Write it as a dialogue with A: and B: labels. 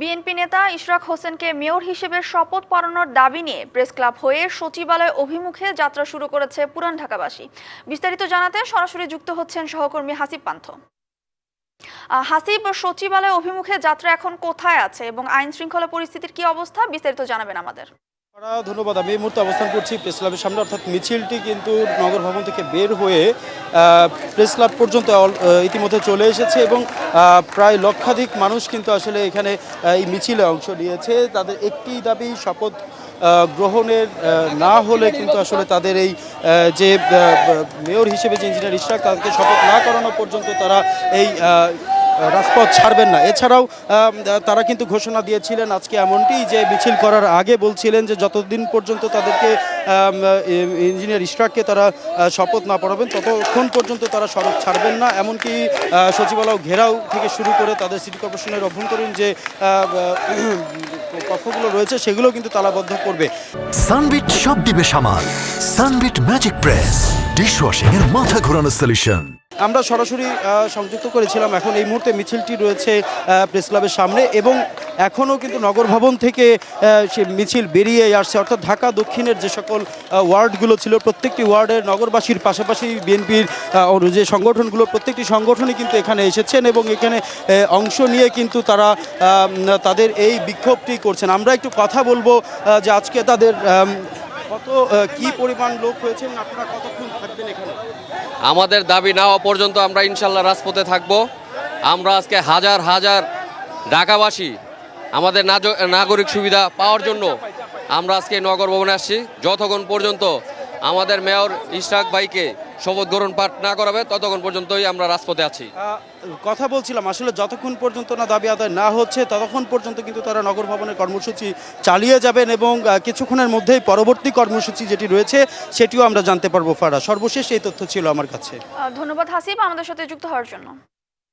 A: BNP নেতা ইশরাক হোসেনকে mayor হিসেবে শপথ পড়ানোর দাবি নিয়ে প্রেস ক্লাব হয়ে সচিবালয় অভিমুখে যাত্রা শুরু করেছে পুরান ঢাকাবাসী। বিস্তারিত জানাতে সরাসরি যুক্ত হচ্ছেন সহকর্মী হাসিব পান্থ। হাসিব, সচিবালয় অভিমুখে যাত্রা এখন কোথায় আছে এবং আইন শৃঙ্খলা পরিস্থিতির কি অবস্থা? বিস্তারিত জানাবেন আমাদের।
B: ধন্যবাদ। আমি এই মুহূর্তে অবস্থান করছি প্রেস ক্লাবের সামনে। অর্থাৎ মিছিলটি কিন্তু নগর ভবন থেকে বের হয়ে প্রেস ক্লাব পর্যন্ত ইতিমধ্যে চলে এসেছে এবং প্রায় লক্ষাধিক মানুষ কিন্তু আসলে এখানে এই মিছিলে অংশ নিয়েছে। তাদের একটি দাবি, শপথ গ্রহণের না হলে কিন্তু আসলে তাদের এই যে মেয়র হিসেবে যে ইঞ্জিনিয়ার ইশরাক তাদেরকে শপথ না করানো পর্যন্ত তারা এই রাজপথ ছাড়বেন না। এছাড়াও তারা কিন্তু ঘোষণা দিয়েছিলেন আজকে এমনটি যে মিছিল করার আগে বলছিলেন যে যতদিন পর্যন্ত তাদেরকে ইঞ্জিনিয়ার ইশরাককে তারা শপথ না পড়াবেন, ততক্ষণ পর্যন্ত তারা সড়ক ছাড়বেন না। এমনকি সচিবালয় ঘেরাও থেকে শুরু করে তাদের সিটি কর্পোরেশনের অভ্যন্তরীণ যে কক্ষগুলো রয়েছে, সেগুলো কিন্তু তালাবদ্ধ করবে।
C: সানবিট সব দিবে সামাল। Sunbit magic press. ডিশওয়াশিং এর মাথা ঘোরানো সলিউশন
B: আমরা সরাসরি সংযুক্ত করেছিলাম। এখন এই মুহূর্তে মিছিলটি রয়েছে প্রেস ক্লাবের সামনে এবং এখনও কিন্তু নগর ভবন থেকে সে মিছিল বেরিয়ে আসছে। অর্থাৎ ঢাকা দক্ষিণের যে সকল ওয়ার্ডগুলো ছিল, প্রত্যেকটি ওয়ার্ডের নগরবাসীর পাশাপাশি বিএনপির যে সংগঠনগুলো, প্রত্যেকটি সংগঠনই কিন্তু এখানে এসেছেন এবং এখানে অংশ নিয়ে কিন্তু তারা তাদের এই বিক্ষোভটি করছেন। আমরা একটু কথা বলব যে আজকে তাদের কত কি পরিমাণ লোক হয়েছেন? আপনারা কতক্ষণ থাকবেন এখানে?
D: আমাদের দাবি না হওয়া পর্যন্ত আমরা ইনশাল্লাহ রাজপথে থাকব। আমরা আজকে হাজার হাজার ঢাকাবাসী আমাদের নাগরিক সুবিধা পাওয়ার জন্য আমরা আজকে নগর ভবনে আসছি। যতক্ষণ পর্যন্ত আমাদের মেয়র ইশরাক ভাইকে শপথ গ্রহণ পাঠ না করাবে ততক্ষণ পর্যন্তই আমরা রাজপথে আছি।
B: কথা বলছিলাম আসলে যতক্ষণ পর্যন্ত না দাবি আদায় না হচ্ছে ততক্ষণ পর্যন্ত কিন্তু তারা নগর ভবনের কর্মসূচি চালিয়ে যাবেন এবং কিছুক্ষণের মধ্যেই পরবর্তী কর্মসূচি যেটি রয়েছে সেটিও আমরা জানতে পারব ফারা। সর্বশেষ এই তথ্য ছিল আমার কাছে।
A: ধন্যবাদ হাসিব আমাদের সাথে যুক্ত হওয়ার জন্য।